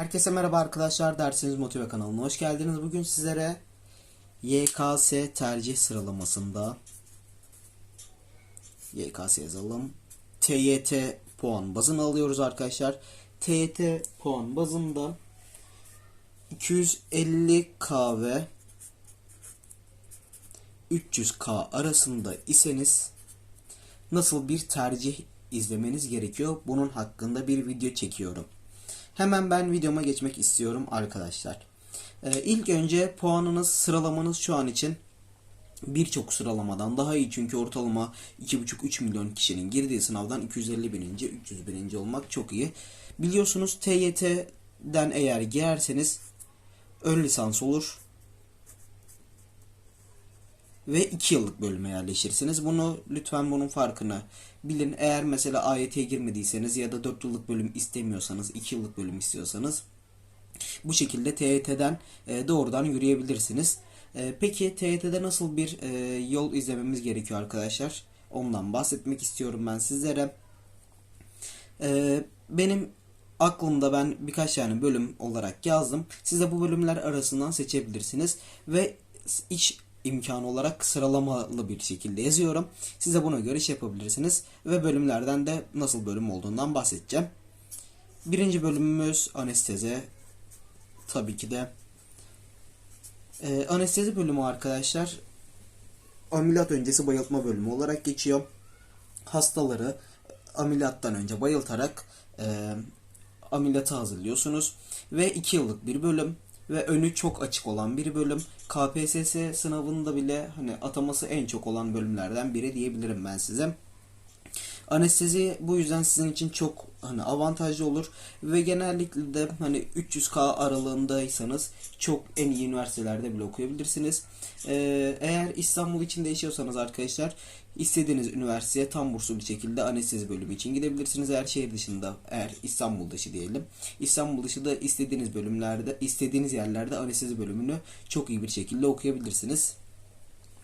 Herkese merhaba arkadaşlar. Dersiniz Motive kanalına hoş geldiniz. Bugün sizlere YKS tercih sıralamasında YKS yazalım. TYT puan bazını alıyoruz arkadaşlar. TYT puan bazında 250K ve 300K arasında iseniz nasıl bir tercih izlemeniz gerekiyor? Bunun hakkında bir video çekiyorum. Hemen ben videoma geçmek istiyorum arkadaşlar. Ee, ilk önce puanınız sıralamanız şu an için birçok sıralamadan daha iyi çünkü ortalama 2,5-3 milyon kişinin girdiği sınavdan 250 bininci 300 bininci olmak çok iyi. Biliyorsunuz TYT'den eğer girerseniz ön lisans olur ve 2 yıllık bölüme yerleşirsiniz. Bunu lütfen bunun farkını bilin. Eğer mesela AYT'ye girmediyseniz ya da 4 yıllık bölüm istemiyorsanız, 2 yıllık bölüm istiyorsanız bu şekilde TYT'den e, doğrudan yürüyebilirsiniz. E, peki TYT'de nasıl bir e, yol izlememiz gerekiyor arkadaşlar? Ondan bahsetmek istiyorum ben sizlere. Benim aklımda ben birkaç tane bölüm olarak yazdım. Siz de bu bölümler arasından seçebilirsiniz ve iş imkanı olarak sıralamalı bir şekilde yazıyorum. Size buna göre iş yapabilirsiniz ve bölümlerden de nasıl bölüm olduğundan bahsedeceğim. Birinci bölümümüz anestezi. Tabii ki de ee, anestezi bölümü arkadaşlar ameliyat öncesi bayıltma bölümü olarak geçiyor. Hastaları ameliyattan önce bayıltarak e, ameliyata hazırlıyorsunuz ve 2 yıllık bir bölüm ve önü çok açık olan bir bölüm. KPSS sınavında bile hani ataması en çok olan bölümlerden biri diyebilirim ben size. Anestezi bu yüzden sizin için çok hani avantajlı olur ve genellikle de hani 300k aralığındaysanız çok en iyi üniversitelerde bile okuyabilirsiniz. Ee, eğer İstanbul içinde yaşıyorsanız arkadaşlar istediğiniz üniversiteye tam burslu bir şekilde anestezi bölümü için gidebilirsiniz. Eğer şehir dışında, eğer İstanbul dışı diyelim. İstanbul dışı da istediğiniz bölümlerde, istediğiniz yerlerde anestezi bölümünü çok iyi bir şekilde okuyabilirsiniz.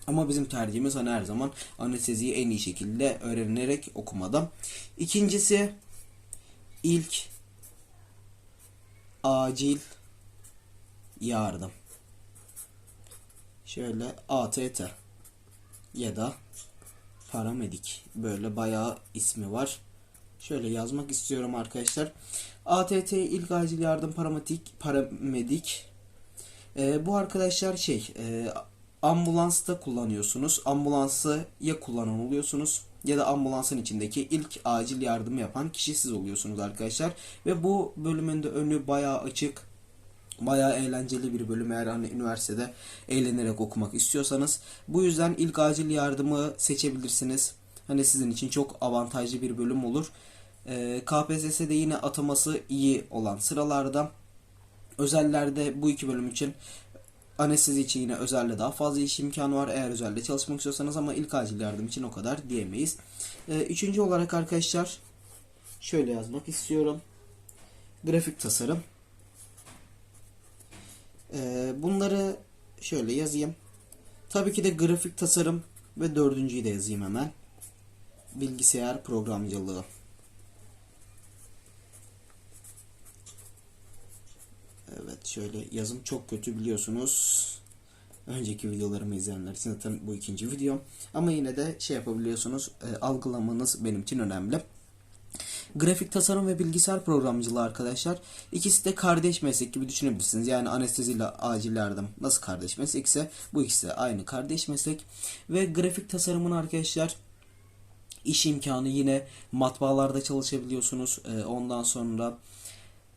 Ama bizim tercihimiz hani her zaman anesteziyi en iyi şekilde öğrenerek okumada. İkincisi ilk acil yardım. Şöyle ATT ya da paramedik böyle bayağı ismi var. Şöyle yazmak istiyorum arkadaşlar. ATT ilk acil yardım paramedik paramedik. Ee, bu arkadaşlar şey e, ambulansta kullanıyorsunuz. Ambulansı ya kullanan oluyorsunuz ya da ambulansın içindeki ilk acil yardım yapan kişi siz oluyorsunuz arkadaşlar. Ve bu bölümün de önü bayağı açık. Bayağı eğlenceli bir bölüm eğer hani üniversitede eğlenerek okumak istiyorsanız. Bu yüzden ilk acil yardımı seçebilirsiniz. Hani sizin için çok avantajlı bir bölüm olur. Ee, KPSS'de yine ataması iyi olan sıralarda. Özellerde bu iki bölüm için Anestezi için yine özelde daha fazla iş imkanı var eğer özelde çalışmak istiyorsanız ama ilk acil yardım için o kadar diyemeyiz. Ee, üçüncü olarak arkadaşlar şöyle yazmak istiyorum. Grafik tasarım. Ee, bunları şöyle yazayım. Tabii ki de grafik tasarım ve dördüncüyü de yazayım hemen. Bilgisayar programcılığı. Evet şöyle yazım çok kötü biliyorsunuz. Önceki videolarımı izleyenler için zaten bu ikinci video. Ama yine de şey yapabiliyorsunuz. E, algılamanız benim için önemli. Grafik tasarım ve bilgisayar programcılığı arkadaşlar. İkisi de kardeş meslek gibi düşünebilirsiniz. Yani anestezi ile acil yardım nasıl kardeş meslekse bu ikisi de aynı kardeş meslek. Ve grafik tasarımın arkadaşlar iş imkanı yine matbaalarda çalışabiliyorsunuz. E, ondan sonra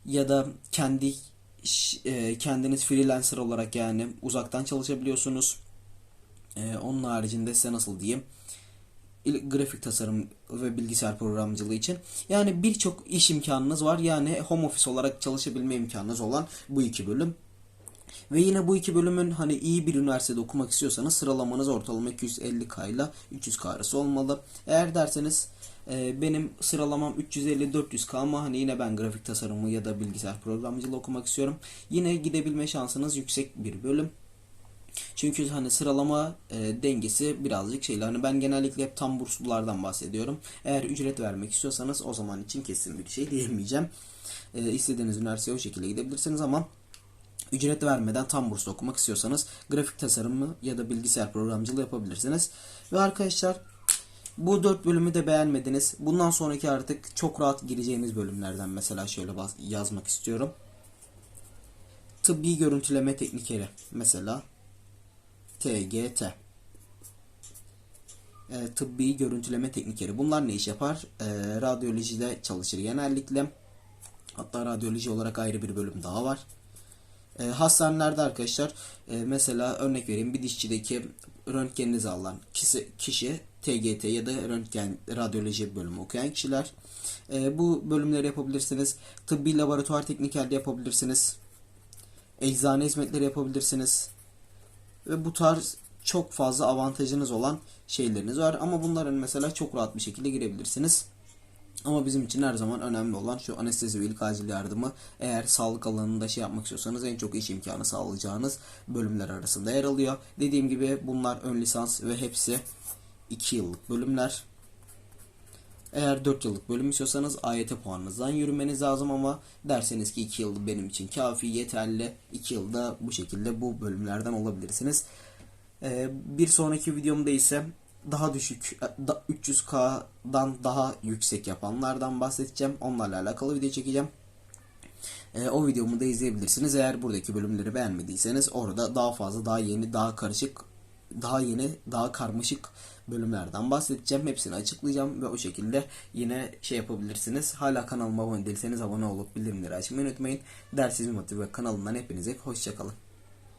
ya da kendi kendiniz freelancer olarak yani uzaktan çalışabiliyorsunuz. E, onun haricinde size nasıl diyeyim grafik tasarım ve bilgisayar programcılığı için. Yani birçok iş imkanınız var. Yani home office olarak çalışabilme imkanınız olan bu iki bölüm. Ve yine bu iki bölümün hani iyi bir üniversitede okumak istiyorsanız sıralamanız ortalama 250K ile 300K arası olmalı. Eğer derseniz e, benim sıralamam 350-400K ama hani yine ben grafik tasarımı ya da bilgisayar programcılığı okumak istiyorum. Yine gidebilme şansınız yüksek bir bölüm. Çünkü hani sıralama e, dengesi birazcık şeyler. Hani ben genellikle hep tam burslulardan bahsediyorum. Eğer ücret vermek istiyorsanız o zaman için kesin bir şey diyemeyeceğim. E, istediğiniz üniversiteye o şekilde gidebilirsiniz ama ücret vermeden tam burs okumak istiyorsanız grafik tasarımı ya da bilgisayar programcılığı yapabilirsiniz. Ve arkadaşlar bu dört bölümü de beğenmediniz. Bundan sonraki artık çok rahat gireceğiniz bölümlerden mesela şöyle yazmak istiyorum. Tıbbi görüntüleme teknikeri mesela TGT. E, tıbbi görüntüleme teknikeri. Bunlar ne iş yapar? E, radyolojide çalışır genellikle. Hatta radyoloji olarak ayrı bir bölüm daha var. E, hastanelerde arkadaşlar e, mesela örnek vereyim bir dişçideki röntgeninizi alan kişi, kişi TGT ya da röntgen radyoloji bölümü okuyan kişiler. E, bu bölümleri yapabilirsiniz. Tıbbi laboratuvar teknikerliği yapabilirsiniz. Eczane hizmetleri yapabilirsiniz. Ve bu tarz çok fazla avantajınız olan şeyleriniz var. Ama bunların mesela çok rahat bir şekilde girebilirsiniz. Ama bizim için her zaman önemli olan şu anestezi ve ilk acil yardımı eğer sağlık alanında şey yapmak istiyorsanız en çok iş imkanı sağlayacağınız bölümler arasında yer alıyor. Dediğim gibi bunlar ön lisans ve hepsi 2 yıllık bölümler. Eğer 4 yıllık bölüm istiyorsanız AYT puanınızdan yürümeniz lazım ama derseniz ki 2 yıl benim için kafi yeterli 2 yılda bu şekilde bu bölümlerden olabilirsiniz. Ee, bir sonraki videomda ise daha düşük e, da- 300K'dan daha yüksek yapanlardan bahsedeceğim. Onlarla alakalı video çekeceğim. Ee, o videomu da izleyebilirsiniz. Eğer buradaki bölümleri beğenmediyseniz orada daha fazla, daha yeni, daha karışık, daha yeni, daha karmaşık bölümlerden bahsedeceğim. Hepsini açıklayacağım ve o şekilde yine şey yapabilirsiniz. Hala kanalıma abone değilseniz abone olup bildirimleri açmayı unutmayın. Ders Hizmeti ve kanalından hepinize hoşçakalın.